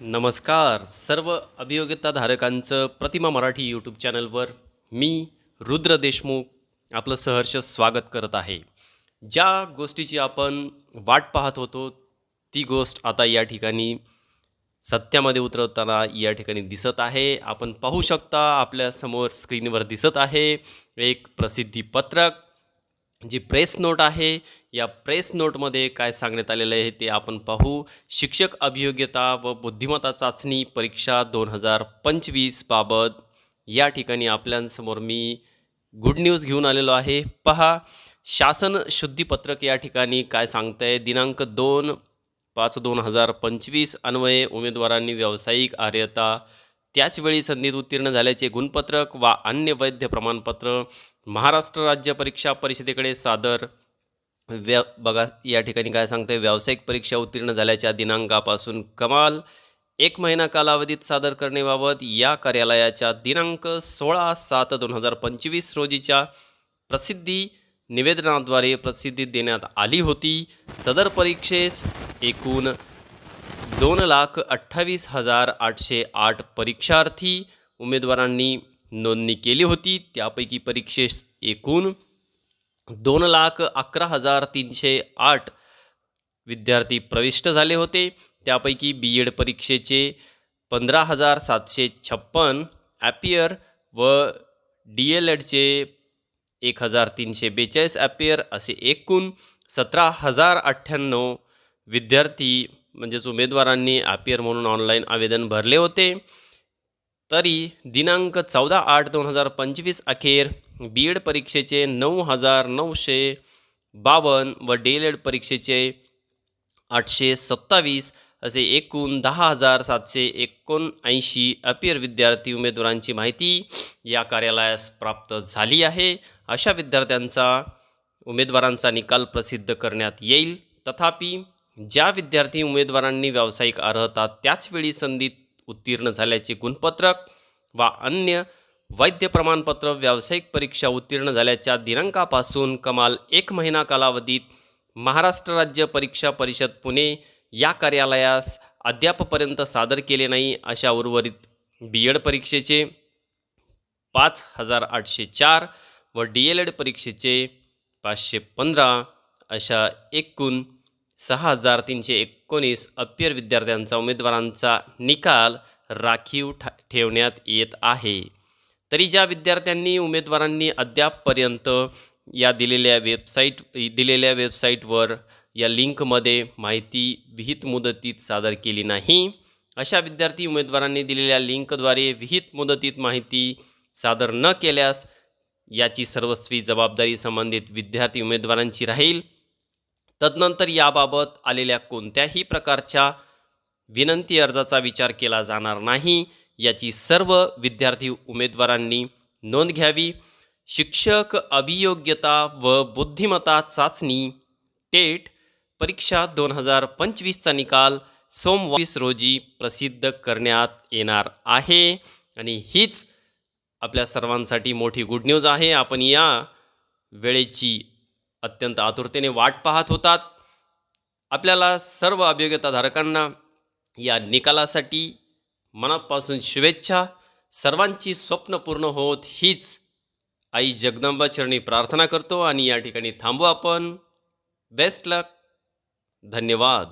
नमस्कार. सर्व अभियोग्यताधारकांचं प्रतिमा मराठी यूट्यूब चॅनलवर मी रुद्र देशमुख आपलं सहर्ष स्वागत करत आहे. ज्या गोष्टीची आपण वाट पाहत होतो ती गोष्ट आता या ठिकाणी सत्यामध्ये उतरवताना या ठिकाणी दिसत आहे. आपण पाहू शकता आपल्यासमोर स्क्रीनवर दिसत आहे एक प्रसिद्धीपत्रक जी प्रेस नोट आहे या प्रेस नोटमध्ये काय सांगण्यात आलेलं आहे ते आपण पाहू. शिक्षक अभियोग्यता व बुद्धिमत्ता चाचणी परीक्षा दोन हजार पंचवीस बाबत या ठिकाणी आपल्यासमोर मी गुड न्यूज घेऊन आलेलो आहे. पहा शासन शुद्धीपत्रक या ठिकाणी काय सांगतंय? दिनांक दोन पाच दोन हजार पंचवीस अन्वये उमेदवारांनी व्यावसायिक आर्यता. त्याचवेळी संधीत उत्तीर्ण झाल्याचे गुणपत्रक वा अन्य वैध प्रमाणपत्र महाराष्ट्र राज्य परीक्षा परिषदेकडे सादर व्या बघा या ठिकाणी काय सांगते व्यावसायिक परीक्षा उत्तीर्ण झाल्याच्या दिनांकापासून कमाल एक महिना कालावधीत सादर करण्याबाबत या कार्यालयाच्या दिनांक सोळा सात दोन हजार पंचवीस रोजीच्या प्रसिद्धी निवेदनाद्वारे प्रसिद्धी देण्यात आली होती. सदर परीक्षेस एकूण दोन लाख अठ्ठावीस हजार आठशे आठ परीक्षार्थी उमेदवारांनी नोंदणी केली होती. त्यापैकी परीक्षेस एकूण दोन लाख अकरा हजार तीनशे आठ विद्यार्थी प्रविष्ट झाले होते. त्यापैकी बी एड परीक्षेचे पंधरा हजार सातशे छप्पन ॲपियर व डी एल एडचे एक हजार तीनशे बेचाळीस ॲपियर असे एकूण सतरा हजार अठ्ठ्याण्णव विद्यार्थी म्हणजेच उमेदवारांनी ॲपियर म्हणून ऑनलाईन आवेदन भरले होते. तरी दिनांक चौदा आठ दोन हजार पंचवीस अखेर बी एड परीक्षेचे नऊ हजार नऊशे बावन्न व डी एल एड परीक्षेचे आठशे सत्तावीस असे एकूण दहा हजार सातशे एकोणऐंशी अपियर विद्यार्थी उमेदवारांची माहिती या कार्यालयास प्राप्त झाली आहे. अशा विद्यार्थ्यांचा उमेदवारांचा निकाल प्रसिद्ध करण्यात येईल. तथापि ज्या विद्यार्थी उमेदवारांनी व्यावसायिक अर्हता त्याचवेळी संधी उत्तीर्ण झाल्याचे गुणपत्रक वा अन्य वैद्य प्रमाणपत्र व्यावसायिक परीक्षा उत्तीर्ण झाल्याच्या दिनांकापासून कमाल एक महिना कालावधीत महाराष्ट्र राज्य परीक्षा परिषद पुणे या कार्यालयास अद्यापपर्यंत सादर केले नाही अशा उर्वरित बी एड परीक्षेचे पाच हजार आठशे चार व डी एल एड परीक्षेचे पाचशे पंधरा अशा एकूण सहा हजार तीनशे एकोणीस अप्पियर विद्यार्थ्यांचा उमेदवारांचा निकाल राखीव ठा ठेवण्यात येत आहे. तरी ज्या विद्यार्थ्यांनी उमेदवारांनी अद्यापपर्यंत या दिलेल्या वेबसाईट दिलेल्या वेबसाईटवर या लिंकमध्ये माहिती विहित मुदतीत सादर केली नाही अशा विद्यार्थी उमेदवारांनी दिलेल्या लिंकद्वारे विहित मुदतीत माहिती सादर न केल्यास याची सर्वस्वी जबाबदारी संबंधित विद्यार्थी उमेदवारांची राहील. तदनंतर याबाबत आलेल्या कोणत्याही प्रकारच्या विनंती अर्जाचा विचार केला जाणार नाही. याची सर्व विद्यार्थी उमेदवारांनी नोंद घ्यावी. शिक्षक अभियोग्यता व बुद्धिमत्ता चाचणी टेट परीक्षा दोन हजार पंचवीसचा निकाल सोमवार रोजी प्रसिद्ध करण्यात येणार आहे. आणि हीच आपल्या सर्वांसाठी मोठी गुड न्यूज आहे. आपण या वेळेची अत्यंत आतुरतेने वाट पाहत होतात. आपल्याला सर्व अभियोग्यताधारकांना या निकालासाठी मनापासून शुभेच्छा. सर्वांची स्वप्न पूर्ण होत हीच आई जगदंबा चरणी प्रार्थना करतो आणि या ठिकाणी थांबू आपण. Best luck. धन्यवाद.